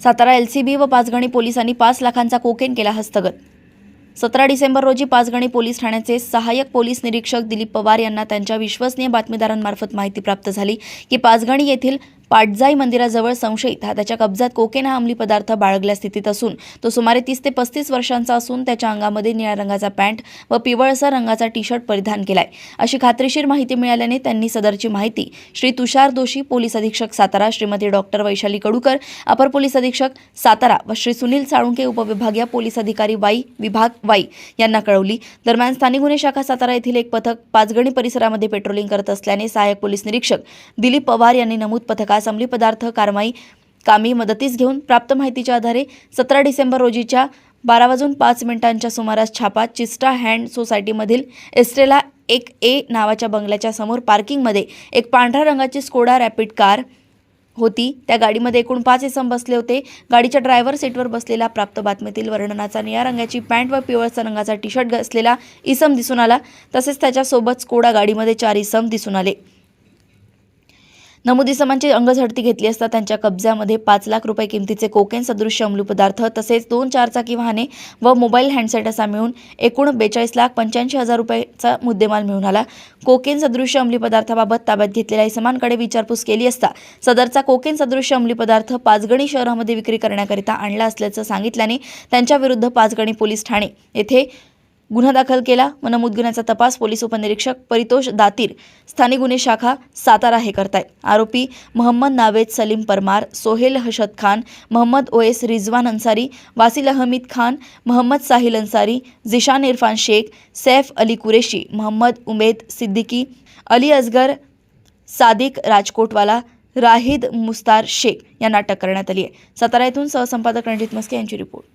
Satara LCB व पाचगणी पोलिसांनी पाच लाखांचा कोकेन केला हस्तगत. सतरा डिसेंबर रोजी पाचगणी पोलीस ठाण्याचे सहाय्यक पोलीस निरीक्षक दिलीप पवार यांना त्यांच्या विश्वसनीय बातमीदारांमार्फत माहिती प्राप्त झाली की पाचगणी येथील पाटजाई मंदिराजवळ संशयित. हा त्याच्या कब्जात कोकेन हा अंमली पदार्थ बाळगल्या स्थितीत असून तो सुमारे तीस ते पस्तीस वर्षांचा असून त्याच्या अंगामध्ये निळ्या रंगाचा पॅन्ट व पिवळसर रंगाचा टी शर्ट परिधान केलाय. अशी खात्रीशीर माहिती मिळाल्याने त्यांनी सदरची माहिती श्री तुषार दोषी पोलीस अधीक्षक सातारा श्रीमती डॉक्टर वैशाली कडूकर अपर पोलीस अधीक्षक सातारा व श्री सुनील साळुंके उपविभागीय पोलीस अधिकारी वाई विभाग वाई यांना कळवली. दरम्यान स्थानिक गुन्हे शाखा सातारा येथील एक पथक पाचगणी परिसरामध्ये पेट्रोलिंग करत असल्याने सहाय्यक पोलीस निरीक्षक दिलीप पवार यांनी नमूद पथकात पथकास अंमली पदार्थ कारवाई कामी मदतीस घेऊन प्राप्त माहितीच्या आधारे सतरा डिसेंबर रोजीच्या बारा वाजून पाच मिनिटांच्या सुमारास छापा चिस्टा हँड सोसायटीमधील एस्ट्रेला एक ए नावाच्या बंगल्याच्या समोर पार्किंगमध्ये एक पांढऱ्या रंगाची स्कोडा रॅपिड कार होती. त्या गाडीमध्ये एकूण पाच इसम बसले होते. गाडीच्या ड्रायव्हर सीटवर बसलेला प्राप्त बातमीतील वर्णनाचा निळ्या रंगाची पॅन्ट व पिवळसा रंगाचा टी शर्ट असलेला इसम दिसून आला. तसेच त्याच्यासोबत स्कोडा गाडीमध्ये चार इसम दिसून आले. नमुदी इसमांची अंगझडती घेतली असता त्यांच्या कब्जामध्ये पाच लाख रुपये किमतीचे कोकेन सदृश्य अंमली पदार्थ तसेच दोन चारचाकी वाहने व मोबाईल हँडसेट असा मिळून एकूण बेचाळीस लाख पंच्याऐंशी हजार रुपयाचा मुद्देमाल मिळून आला. कोकेन सदृश्य अंमली पदार्थाबाबत ताब्यात घेतलेल्या इसमांकडे विचारपूस केली असता सदरचा कोकेन सदृश्य अंमली पदार्थ पाचगणी शहरामध्ये विक्री करण्याकरिता आणला असल्याचं सांगितल्याने त्यांच्याविरुद्ध पाचगणी पोलीस ठाणे येथे गुन्हा दाखल केला. व नमूद गुन्ह्याचा तपास पोलीस उपनिरीक्षक परितोष दातीर स्थानिक गुन्हे शाखा सातारा हे करतायत. आरोपी मोहम्मद नावेद सलीम परमार सोहेल हशद खान मोहम्मद ओएस रिजवान अन्सारी वासिल अहमीद खान मोहम्मद साहिल अन्सारी झिशान इरफान शेख सैफ अली कुरेशी मोहम्मद उमेद सिद्दीकी अली असगर सादिक राजकोटवाला राहिद मुस्तार शेख यांना अटक करण्यात आली आहे. सातारा येथून सहसंपादक रणजित मस्के यांची रिपोर्ट.